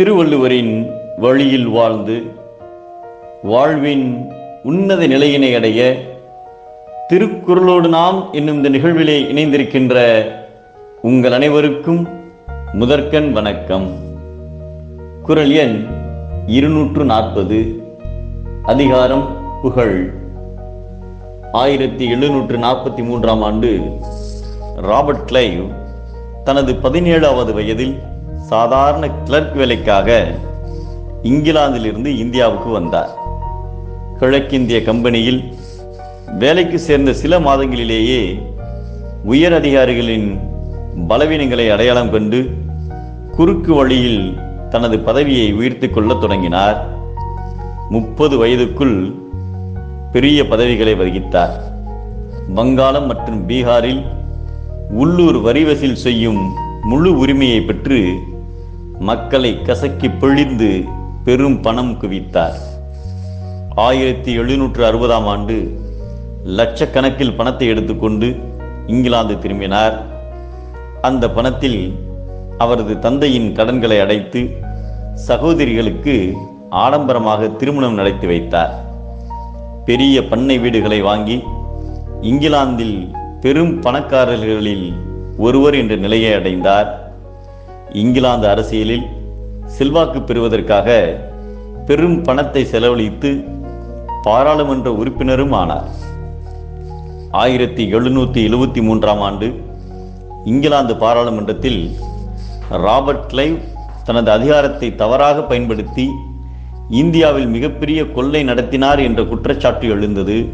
திருவள்ளுவரின் வழியில் வாழ்ந்து வாழ்வின் உன்னத நிலையினை அடைய திருக்குறளோடு நாம் என்னும் இந்த நிகழ்விலே இணைந்திருக்கின்ற உங்கள் அனைவருக்கும் முதற்கண் வணக்கம். குரல் எண் இருநூற்று நாற்பது அதிகாரம் புகழ். ஆயிரத்தி எழுநூற்று நாற்பத்தி மூன்றாம் ஆண்டு ராபர்ட் கிளைவ் தனது பதினேழாவது வயதில் சாதாரண கிளர்க் வேலைக்காக இங்கிலாந்திலிருந்து இந்தியாவுக்கு வந்தார். கிழக்கிந்திய கம்பெனியில் வேலைக்கு சேர்ந்த சில மாதங்களிலேயே உயர் அதிகாரிகளின் பலவீனங்களை அடையாளம் கண்டு குறுக்கு வழியில் தனது பதவியை உயர்த்திக் கொள்ள தொடங்கினார். முப்பது வயதுக்குள் பெரிய பதவிகளை வகித்தார். வங்காளம் மற்றும் பீகாரில் உள்ளூர் வரி வசூல் செய்யும் முழு உரிமையை பெற்று மக்களை கசக்கி பிழிந்து பெரும் பணம் குவித்தார். ஆயிரத்தி எழுநூற்று அறுபதாம் ஆண்டு லட்சக்கணக்கில் பணத்தை எடுத்துக்கொண்டு இங்கிலாந்து திரும்பினார். அந்த பணத்தில் அவரது தந்தையின் கடன்களை அடைத்து சகோதரிகளுக்கு ஆடம்பரமாக திருமணம் நடத்தி வைத்தார். பெரிய பண்ணை வீடுகளை வாங்கி இங்கிலாந்தில் பெரும் பணக்காரர்களில் ஒருவர் என்ற நிலையை அடைந்தார். இங்கிலாந்து அரசியலில் செல்வாக்கு பெறுவதற்காக பெரும் பணத்தை செலவழித்து பாராளுமன்ற உறுப்பினரும் ஆனார். ஆயிரத்தி எழுநூற்றி எழுபத்தி மூன்றாம் ஆண்டு இங்கிலாந்து பாராளுமன்றத்தில் ராபர்ட் கிளைவ் தனது அதிகாரத்தை தவறாக பயன்படுத்தி இந்தியாவில் மிகப்பெரிய கொள்ளை நடத்தினார் என்ற குற்றச்சாட்டு எழுந்தது.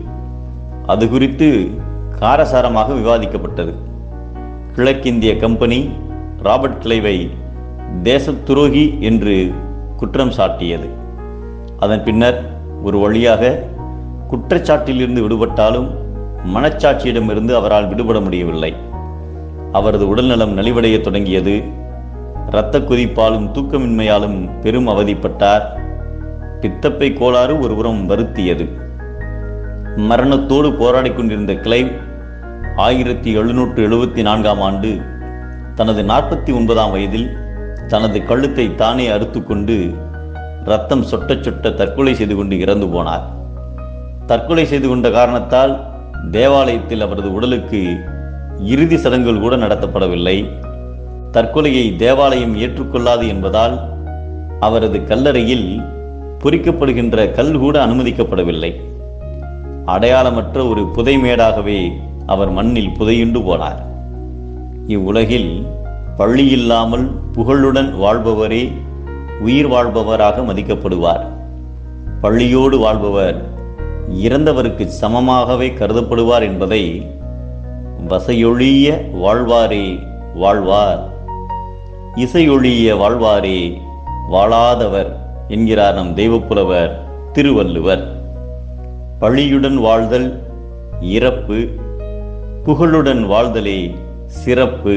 அது குறித்து காரசாரமாக விவாதிக்கப்பட்டது. கிழக்கிந்திய கம்பெனி ராபர்ட் கிளைவை தேச துரோகி என்று குற்றம் சாட்டியது. அதன் பின்னர் ஒரு வழியாக குற்றச்சாட்டிலிருந்து விடுபட்டாலும் மனச்சாட்சியிடமிருந்து அவரால் விடுபட முடியவில்லை. அவரது உடல்நலம் நலிவடைய தொடங்கியது. இரத்த குதிப்பாலும் தூக்கமின்மையாலும் பெரும் அவதிப்பட்டார். பித்தப்பை கோளாறு ஒருபுறம் வருத்தியது. மரணத்தோடு போராடிக் கொண்டிருந்த கிளைவ் ஆயிரத்தி எழுநூற்று எழுபத்தி நான்காம் ஆண்டு தனது நாற்பத்தி ஒன்பதாம் வயதில் தனது கழுத்தை தானே அறுத்துக்கொண்டு ரத்தம் சொட்ட சொட்ட தற்கொலை செய்து கொண்டு இறந்து போனார். தற்கொலை செய்து கொண்ட காரணத்தால் தேவாலயத்தில் அவரது உடலுக்கு இறுதி சடங்குகள் கூட நடத்தப்படவில்லை. தற்கொலையை தேவாலயம் ஏற்றுக்கொள்ளாது என்பதால் அவரது கல்லறையில் பொறிக்கப்படுகின்ற கல் கூட அனுமதிக்கப்படவில்லை. அடையாளமற்ற ஒரு புதைமேடாகவே அவர் மண்ணில் புதையுண்டு போனார். இவ்வுலகில் பள்ளியில்லாமல் புகழுடன் வாழ்பவரே உயிர் வாழ்பவராக மதிக்கப்படுவார். பள்ளியோடு வாழ்பவர் இறந்தவருக்கு சமமாகவே கருதப்படுவார் என்பதை வசையொழிய வாழ்வாரே வாழ்வார். இசையொழிய வாழ்வாரே வாழாதவர் என்கிறார் நம் தெய்வப்புலவர் திருவள்ளுவர். பழியுடன் வாழ்தல் இறப்பு புகழுடன் வாழ்தலே சிறப்பு